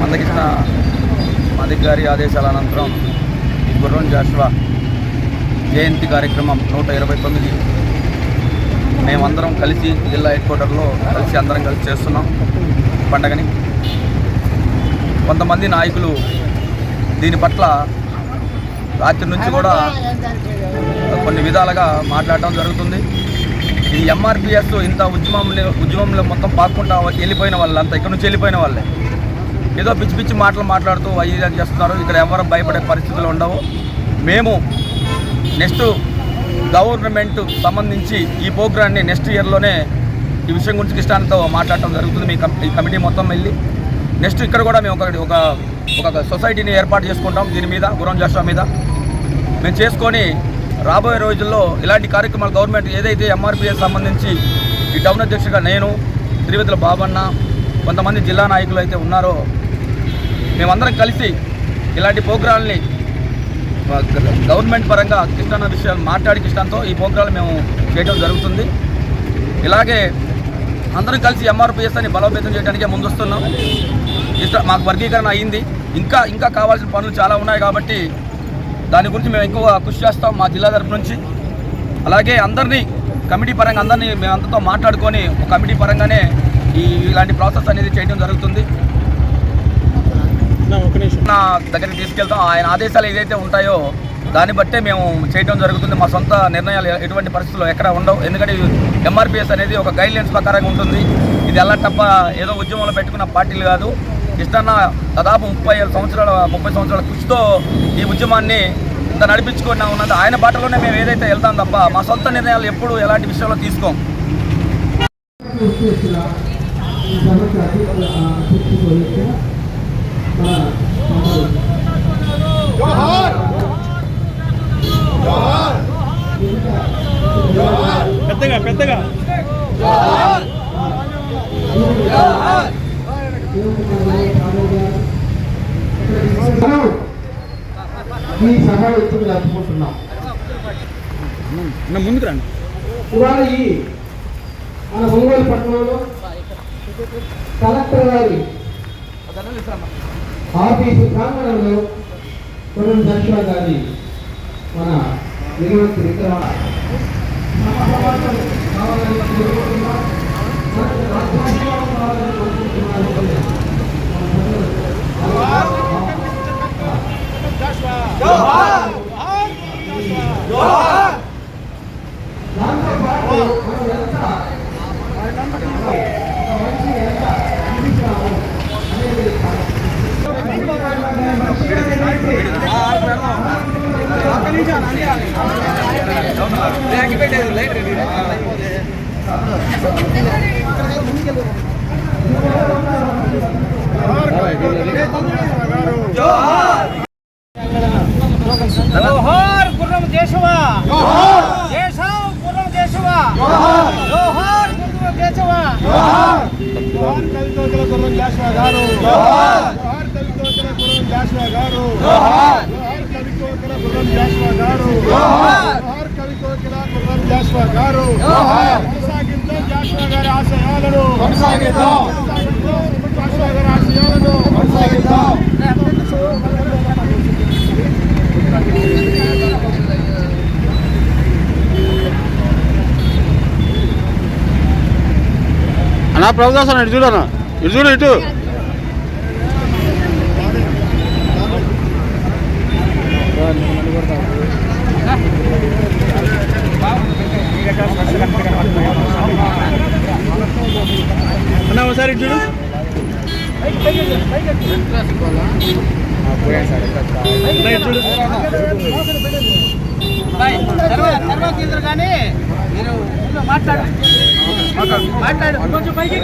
మందకృష్ణ మదిక్ గారి ఆదేశాల అనంతరం ఈ గుర్రం జాషువా జయంతి కార్యక్రమం నూట ఇరవై తొమ్మిది. మేమందరం కలిసి జిల్లా హెడ్ క్వార్టర్లో కలిసి అందరం కలిసి చేస్తున్నాం పండగని. కొంతమంది నాయకులు దీని పట్ల రాత్రి నుంచి కూడా కొన్ని విధాలుగా మాట్లాడటం జరుగుతుంది. ఈ ఎంఆర్పిఎస్ ఇంత ఉద్యమంలో ఉద్యమంలో మొత్తం పాక్కుంటా వెళ్ళిపోయిన వాళ్ళు అంతా ఇక్కడ నుంచి వెళ్ళిపోయిన వాళ్ళే. ఏదో పిచ్చి పిచ్చి మాటలు మాట్లాడుతూ అయ్యి చేస్తున్నారు. ఇక్కడ ఎవరు భయపడే పరిస్థితులు ఉండవు. మేము నెక్స్ట్ గవర్నమెంట్ సంబంధించి ఈ ప్రోగ్రాన్ని నెక్స్ట్ ఇయర్లోనే ఈ విషయం గురించి కృష్ణాంతో మాట్లాడటం జరుగుతుంది. మీ ఈ కమిటీ మొత్తం వెళ్ళి నెక్స్ట్ ఇక్కడ కూడా మేము ఒక ఒక ఒక సొసైటీని ఏర్పాటు చేసుకుంటాం దీని మీద గురం జాషా మీద. మేము చేసుకొని రాబోయే రోజుల్లో ఇలాంటి కార్యక్రమాలు గవర్నమెంట్ ఏదైతే ఎంఆర్పిఎస్ సంబంధించి ఈ టౌన్ అధ్యక్షుడిగా నేను తిరుపతిలో బాబన్న కొంతమంది జిల్లా నాయకులు అయితే ఉన్నారో మేమందరం కలిసి ఇలాంటి ప్రోగ్రాంని గవర్నమెంట్ పరంగా కృష్ణాన్న విషయాలు మాట్లాడి కృష్ణాంతో ఈ ప్రోగ్రాలు మేము చేయడం జరుగుతుంది. ఇలాగే అందరం కలిసి ఎంఆర్పిఎస్ అని బలోపేతం చేయడానికే ముందొస్తున్నాం. ఇష్ట మాకు వర్గీకరణ అయ్యింది ఇంకా ఇంకా కావాల్సిన పనులు చాలా ఉన్నాయి కాబట్టి దాని గురించి మేము ఎక్కువ కృషి చేస్తాం మా జిల్లా తరపు నుంచి. అలాగే అందరినీ కమిటీ పరంగా అందరినీ మేము అందరితో మాట్లాడుకొని ఒక కమిటీ పరంగానే ఈ ఇలాంటి ప్రాసెస్ అనేది చేయడం జరుగుతుంది. నా దగ్గరికి తీసుకెళ్తాం. ఆయన ఆదేశాలు ఏదైతే ఉంటాయో దాన్ని బట్టే మేము చేయడం జరుగుతుంది. మా సొంత నిర్ణయాలు ఎటువంటి పరిస్థితుల్లో ఎక్కడ ఉండవు. ఎందుకంటే ఎంఆర్పిఎస్ అనేది ఒక గైడ్ లైన్స్ ప్రకారంగా ఉంటుంది. ఇది ఎలా తప్ప ఏదో ఉద్యమంలో పెట్టుకున్న పార్టీలు కాదు. ఇష్టన్న దాదాపు ముప్పై ఏడు సంవత్సరాల ముప్పై సంవత్సరాల కృషితో ఈ ఉద్యమాన్ని ఇంత నడిపించుకున్నా ఉన్నది. ఆయన బాటలోనే మేము ఏదైతే వెళ్తాం తప్ప మా సొంత నిర్ణయాలు ఎప్పుడు ఎలాంటి విషయంలో తీసుకోం. పెద్దగా పెద్దగా. ఈ సభ ఎత్తుకు జరుపుకుంటున్నాం ముందుకు రండి. ఇవాళ ఈ మన ఒంగోలు పట్టణంలో కలెక్టర్ గారి ఆఫీసు ప్రాంగణంలో కొరం దర్శన గారి మన నిరువతి విక్రమ జోహార్ గుర్రం దేశవా దేశం గుర్రం దేశవా జోహార్. గుర్రం దేశవా జోహార్. కవితోకల గుర్రం జాషువా గారు. జోహార్. కవితోకల గుర్రం జాషువా గారు. జోహార్. కవితోకల గుర్రం జాషువా గారు. జోహార్. కవితోకల గుర్రం జాషువా గారు. జోహార్. కొనసాగిద్దాం జాషువా గారి ఆశయాలను. కొనసాగిద్దాం. జాషువా గారి ఆశయాలను. కొనసాగిద్దాం. అన్నా ప్రభుదాస్ అన్న ఇటు చూడన్నా ఇటు చూడు ఇటు. అన్న ఒకసారి ఇటు చూడు. చూడు. తర్వాత ఇద్దరు కానీ మీరు మాట్లాడు. మాట్లాడు. కొంచెం పైకి